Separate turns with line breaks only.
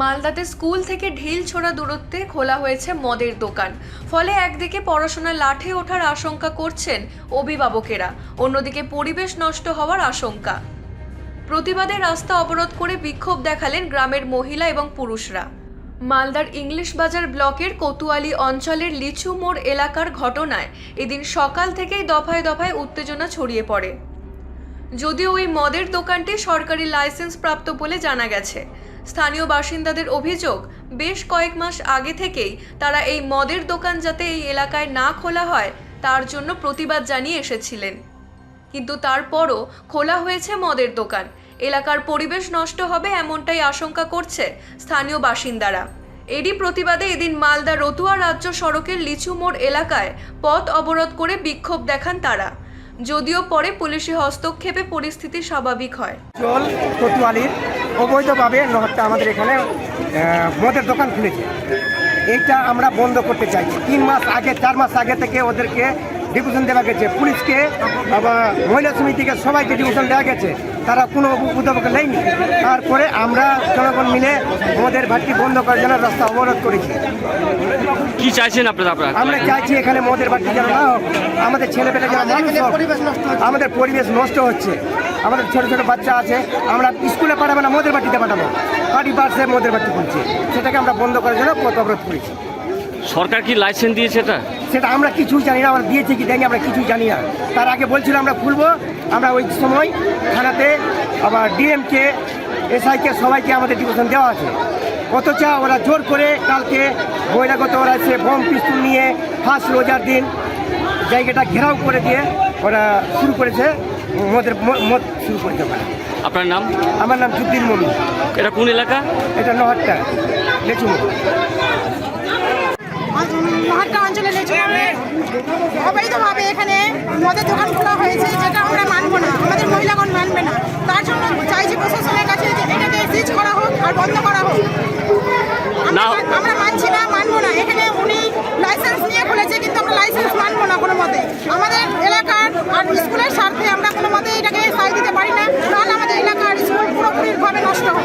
মালদাতে স্কুল থেকে ঢিল ছোড়া দূরত্বে খোলা হয়েছে মদের দোকান। ফলে একদিকে পড়াশোনায় লাঠে ওঠার আশঙ্কা করছেন অভিভাবকেরা, অন্যদিকে পরিবেশ নষ্ট হওয়ার আশঙ্কা। প্রতিবাদে রাস্তা অবরোধ করে বিক্ষোভ দেখালেন গ্রামের মহিলা এবং পুরুষরা। মালদার ইংলিশ বাজার ব্লকের কোতুয়ালি অঞ্চলের লিচু মোড় এলাকার ঘটনায় এদিন সকাল থেকেই দফায় দফায় উত্তেজনা ছড়িয়ে পড়ে। যদিও ওই মদের দোকানটি সরকারি লাইসেন্স প্রাপ্ত বলে জানা গেছে স্থানীয় বাসিন্দাদের অভিযোগ, বেশ কয়েক মাস আগে থেকেই তারা এই মদের দোকান যাতে এই এলাকায় না খোলা হয়, তার জন্য প্রতিবাদ জানিয়ে এসেছিলেন। কিন্তু তারপরও খোলা হয়েছে মদের দোকান। এলাকার পরিবেশ নষ্ট হবে এমনটাই আশঙ্কা করছে স্থানীয় বাসিন্দারা। এরই প্রতিবাদে এদিন মালদা রতুয়া রাজ্য সড়কের লিচু মোড় এলাকায় পথ অবরোধ করে বিক্ষোভ দেখান তারা। যদিও পরে পুলিশি হস্তক্ষেপে পরিস্থিতি স্বাভাবিক হয়।
চল কোতোয়ালির অবৈধভাবে নহরটা আমাদের এখানে মদের দোকান খুলেছে। এইটা আমরা বন্ধ করতে চাইছি তিন মাস আগে চার মাস আগে থেকে ওদেরকে ডিভিশন দেওয়া গেছে। পুলিশকে মহিলা সমিতিকে সবাইকে ডিভিশন দেওয়া গেছে। তারা কোনো উদ্যোগ নেয়নি। তারপরে আমরা জনগণ মিলে মদের ভাটটি বন্ধ করার জন্য রাস্তা অবরোধ করেছি।
কি চাইছেন আপনারা?
আমরা চাইছি এখানে মদের বাড়ি যেন না হোক। আমাদের ছেলেপেলে যেন। আমাদের পরিবেশ নষ্ট হচ্ছে। আমাদের ছোট ছোট বাচ্চা আছে আমরা স্কুলে পাঠাবো না মোদের বাটিতে পাঠাবো। পার্টি পার্সে মোদের বাটি খুলছে। সেটাকে আমরা বন্ধ করার জন্য পথ অবরোধ করেছি।
সরকার কি লাইসেন্স দিয়েছে এটা?
সেটা আমরা কিছুই জানি না আমরা দিয়েছি কি দেয়নি আমরা কিছুই জানি না। তার আগে বলছিল আমরা খুলবো আমরা ওই সময় থানাতে আবার ডিএমকে এসআইকে সবাইকে আমাদের ডিভিশন দেওয়া আছে। অথচ ওরা জোর করে কালকে বহিরাগত ওরা এসে বম পিস্তুল নিয়ে ফার্স্ট রোজার দিন জায়গাটা ঘেরাও করে দিয়ে ওরা শুরু করেছে। মদের ম- মদ শুরু করতে পারে
আপনার নাম?
আমার নাম জুদ্দিন মমি।
এটা কোন এলাকা?
এটা নহরটা লেচু
মহাট্টা অঞ্চলে লেচু হবে অবৈধভাবে এখানে মদের দোকান খোলা হয়েছে যেটা আমরা মানব না। আমাদের মহিলাগণ মানবে না। তার জন্য চাইছি প্রশাসনের কাছে যে এটাকে সিজ করা হোক আর বন্ধ করা হোক আমরা
না-
মান- আমরা মানছি না মানবো না এখানে উনি লাইসেন্স নিয়ে খুলেছে কিন্তু আমরা লাইসেন্স মানবো না কোনো মতে আমাদের এলাকার আর স্কুলের স্বার্থে আমরা কোনো মতে এটাকে সাই দিতে পারি না নাহলে আমাদের এলাকা আর স্কুল পুরোপুরিভাবে নষ্ট হবে